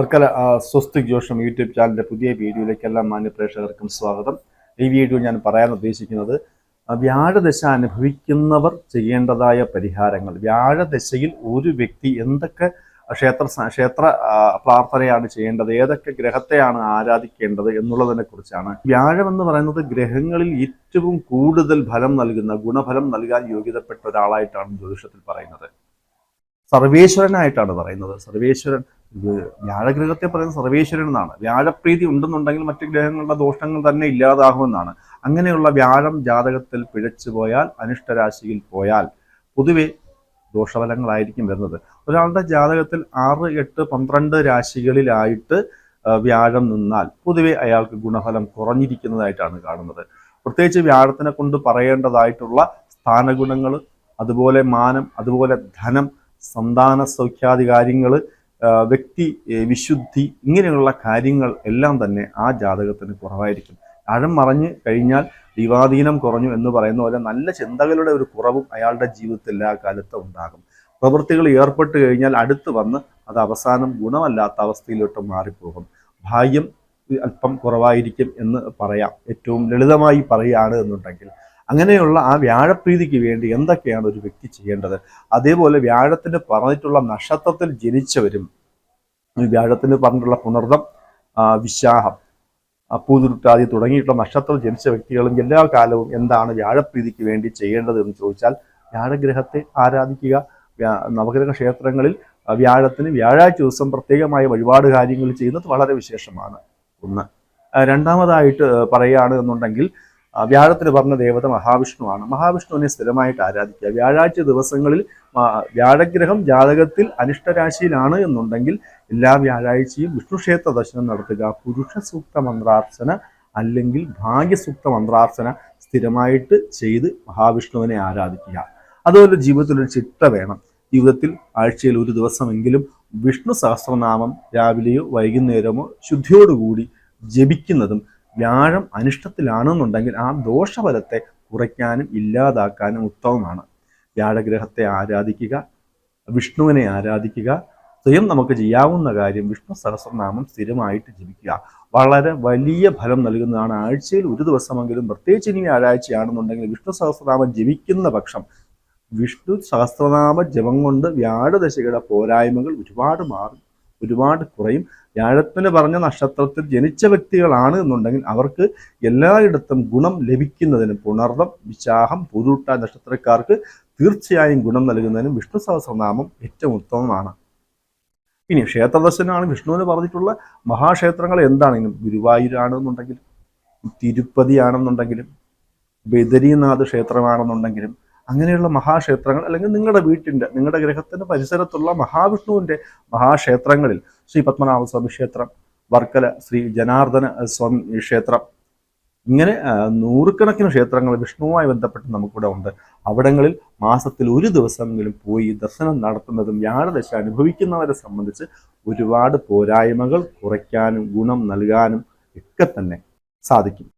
വർക്കല ആ, സ്വസ്തിക് ജോഷം യൂട്യൂബ് ചാനലിന്റെ പുതിയ വീഡിയോയിലേക്ക് എല്ലാ മാന്യ പ്രേക്ഷകർക്കും സ്വാഗതം. ഈ വീഡിയോ ഞാൻ പറയാൻ ഉദ്ദേശിക്കുന്നത് വ്യാഴദശ അനുഭവിക്കുന്നവർ ചെയ്യേണ്ടതായ പരിഹാരങ്ങൾ. വ്യാഴദശയിൽ ഒരു വ്യക്തി എന്തൊക്കെ ക്ഷേത്ര ക്ഷേത്ര പ്രാർത്ഥനയാണ് ചെയ്യേണ്ടത് ഏതൊക്കെ ഗ്രഹത്തെയാണ് ആരാധിക്കേണ്ടത് എന്നുള്ളതിനെ കുറിച്ചാണ്. വ്യാഴം എന്ന് പറയുന്നത് ഗ്രഹങ്ങളിൽ ഏറ്റവും കൂടുതൽ ഫലം നൽകുന്ന ഗുണഫലം നൽകാൻ യോഗ്യതപ്പെട്ട ഒരാളായിട്ടാണ് ജ്യോതിഷത്തിൽ പറയുന്നത്. സർവേശ്വരനായിട്ടാണ് പറയുന്നത്. സർവേശ്വരൻ ഇത് വ്യാഴഗ്രഹത്തെ പറയുന്ന സർവേശ്വരൻ എന്നാണ്. വ്യാഴപ്രീതി ഉണ്ടെന്നുണ്ടെങ്കിൽ മറ്റു ഗ്രഹങ്ങളുടെ ദോഷങ്ങൾ തന്നെ ഇല്ലാതാകുമെന്നാണ്. അങ്ങനെയുള്ള വ്യാഴം ജാതകത്തിൽ പിഴച്ചു പോയാൽ അനിഷ്ടരാശിയിൽ പോയാൽ പൊതുവെ ദോഷഫലങ്ങളായിരിക്കും വരുന്നത്. ഒരാളുടെ ജാതകത്തിൽ ആറ് എട്ട് പന്ത്രണ്ട് രാശികളിലായിട്ട് വ്യാഴം നിന്നാൽ പൊതുവെ അയാൾക്ക് ഗുണഫലം കുറഞ്ഞിരിക്കുന്നതായിട്ടാണ് കാണുന്നത്. പ്രത്യേകിച്ച് വ്യാഴത്തിനെ കൊണ്ട് പറയേണ്ടതായിട്ടുള്ള സ്ഥാനഗുണങ്ങൾ അതുപോലെ മാനം അതുപോലെ ധനം സന്താന സൗഖ്യാദി കാര്യങ്ങൾ വ്യക്തി വിശുദ്ധി ഇങ്ങനെയുള്ള കാര്യങ്ങൾ എല്ലാം തന്നെ ആ ജാതകത്തിന് കുറവായിരിക്കും. ആഴം മറഞ്ഞു കഴിഞ്ഞാൽ ദൈവാധീനം കുറഞ്ഞു എന്ന് പറയുന്ന പോലെ നല്ല ചിന്തകളുടെ ഒരു കുറവും അയാളുടെ ജീവിതത്തിൽ എല്ലാ കാലത്തും ഉണ്ടാകും. പ്രവൃത്തികൾ ഏർപ്പെട്ട് കഴിഞ്ഞാൽ അടുത്ത് വന്ന് അത് അവസാനം ഗുണമല്ലാത്ത അവസ്ഥയിലോട്ട് മാറിപ്പോകും. ഭാഗ്യം അല്പം കുറവായിരിക്കും എന്ന് പറയാം. ഏറ്റവും ലളിതമായി പറയുകയാണ് എന്നുണ്ടെങ്കിൽ അങ്ങനെയുള്ള ആ വ്യാഴപ്രീതിക്ക് വേണ്ടി എന്തൊക്കെയാണ് ഒരു വ്യക്തി ചെയ്യേണ്ടത്? അതേപോലെ വ്യാഴത്തിന് പറഞ്ഞിട്ടുള്ള നക്ഷത്രത്തിൽ ജനിച്ചവരും വ്യാഴത്തിന് പറഞ്ഞിട്ടുള്ള പുണർദം വിശാഹം പൂതുരുട്ടാതി തുടങ്ങിയിട്ടുള്ള നക്ഷത്രത്തിൽ ജനിച്ച വ്യക്തികളും എല്ലാ കാലവും എന്താണ് വ്യാഴപ്രീതിക്ക് വേണ്ടി ചെയ്യേണ്ടത് എന്ന് ചോദിച്ചാൽ വ്യാഴഗ്രഹത്തെ ആരാധിക്കുക നവഗ്രഹ ക്ഷേത്രങ്ങളിൽ വ്യാഴത്തിന് വ്യാഴാഴ്ച ദിവസം പ്രത്യേകമായ വഴിപാട് കാര്യങ്ങൾ ചെയ്യുന്നത് വളരെ വിശേഷമാണ്. ഒന്ന്. രണ്ടാമതായിട്ട് പറയുകയാണ് എന്നുണ്ടെങ്കിൽ ആ, വ്യാഴത്തിന് പറഞ്ഞ ദേവത മഹാവിഷ്ണുവാണ്. മഹാവിഷ്ണുവിനെ സ്ഥിരമായിട്ട് ആരാധിക്കുക. വ്യാഴാഴ്ച ദിവസങ്ങളിൽ വ്യാഴഗ്രഹം ജാതകത്തിൽ അനിഷ്ടരാശിയിലാണ് എന്നുണ്ടെങ്കിൽ എല്ലാ വ്യാഴാഴ്ചയും വിഷ്ണു ക്ഷേത്ര ദർശനം നടത്തുക. പുരുഷ സൂക്ത മന്ത്രാർച്ചന അല്ലെങ്കിൽ ഭാഗ്യസൂക്ത മന്ത്രാർച്ചന സ്ഥിരമായിട്ട് ചെയ്ത് മഹാവിഷ്ണുവിനെ ആരാധിക്കുക. അതുപോലെ ജീവിതത്തിൽ ഒരു ചിട്ട വേണം. ജീവിതത്തിൽ ആഴ്ചയിൽ ഒരു ദിവസമെങ്കിലും വിഷ്ണു സഹസ്രനാമം രാവിലെയോ വൈകുന്നേരമോ ശുദ്ധിയോടുകൂടി ജപിക്കുന്നതും വ്യാഴം അനിഷ്ടത്തിലാണെന്നുണ്ടെങ്കിൽ ആ ദോഷഫലത്തെ കുറയ്ക്കാനും ഇല്ലാതാക്കാനും ഉത്തമമാണ്. വ്യാഴഗ്രഹത്തെ ആരാധിക്കുക വിഷ്ണുവിനെ ആരാധിക്കുക സ്വയം നമുക്ക് ചെയ്യാവുന്ന കാര്യം വിഷ്ണു സഹസ്രനാമം സ്ഥിരമായിട്ട് ജപിക്കുക. വളരെ വലിയ ഫലം നൽകുന്നതാണ്. ആഴ്ചയിൽ ഒരു ദിവസമെങ്കിലും പ്രത്യേകിച്ച് ഇനി വ്യാഴാഴ്ചയാണെന്നുണ്ടെങ്കിൽ വിഷ്ണു സഹസ്രനാമം ജപിക്കുന്ന പക്ഷം വിഷ്ണു സഹസ്രനാമ ജപം കൊണ്ട് വ്യാഴദശയുടെ പോരായ്മകൾ ഒരുപാട് മാറും. ഒരുപാട് കുറയും. വ്യാഴത്തിന് പറഞ്ഞ നക്ഷത്രത്തിൽ ജനിച്ച വ്യക്തികളാണ് എന്നുണ്ടെങ്കിൽ അവർക്ക് എല്ലായിടത്തും ഗുണം ലഭിക്കുന്നതിനും പുണർദം വിശാഹം പുതുട്ട നക്ഷത്രക്കാർക്ക് തീർച്ചയായും ഗുണം നൽകുന്നതിനും വിഷ്ണു സഹസ്രനാമം ഏറ്റവും ഉത്തമമാണ്. ഇനി ക്ഷേത്രദർശനമാണ്. വിഷ്ണുവിന് പറഞ്ഞിട്ടുള്ള മഹാക്ഷേത്രങ്ങൾ എന്താണെങ്കിലും ഗുരുവായൂരാണെന്നുണ്ടെങ്കിലും തിരുപ്പതി ആണെന്നുണ്ടെങ്കിലും ബദരീനാഥ് ക്ഷേത്രമാണെന്നുണ്ടെങ്കിലും അങ്ങനെയുള്ള മഹാക്ഷേത്രങ്ങൾ അല്ലെങ്കിൽ നിങ്ങളുടെ വീട്ടിന്റെ നിങ്ങളുടെ ഗ്രഹത്തിന്റെ പരിസരത്തുള്ള മഹാവിഷ്ണുവിന്റെ മഹാക്ഷേത്രങ്ങളിൽ ശ്രീ പത്മനാഭസ്വാമി ക്ഷേത്രം വർക്കല ശ്രീ ജനാർദ്ദന സ്വാമി ക്ഷേത്രം ഇങ്ങനെ നൂറുകണക്കിന് ക്ഷേത്രങ്ങൾ വിഷ്ണുവുമായി ബന്ധപ്പെട്ട് നമുക്കിവിടെ ഉണ്ട്. അവിടങ്ങളിൽ മാസത്തിൽ ഒരു ദിവസമെങ്കിലും പോയി ദർശനം നടത്തുന്നതും വ്യാഴദശ അനുഭവിക്കുന്നവരെ സംബന്ധിച്ച് ഒരുപാട് പോരായ്മകൾ കുറയ്ക്കാനും ഗുണം നൽകാനും ഒക്കെ തന്നെ സാധിക്കും.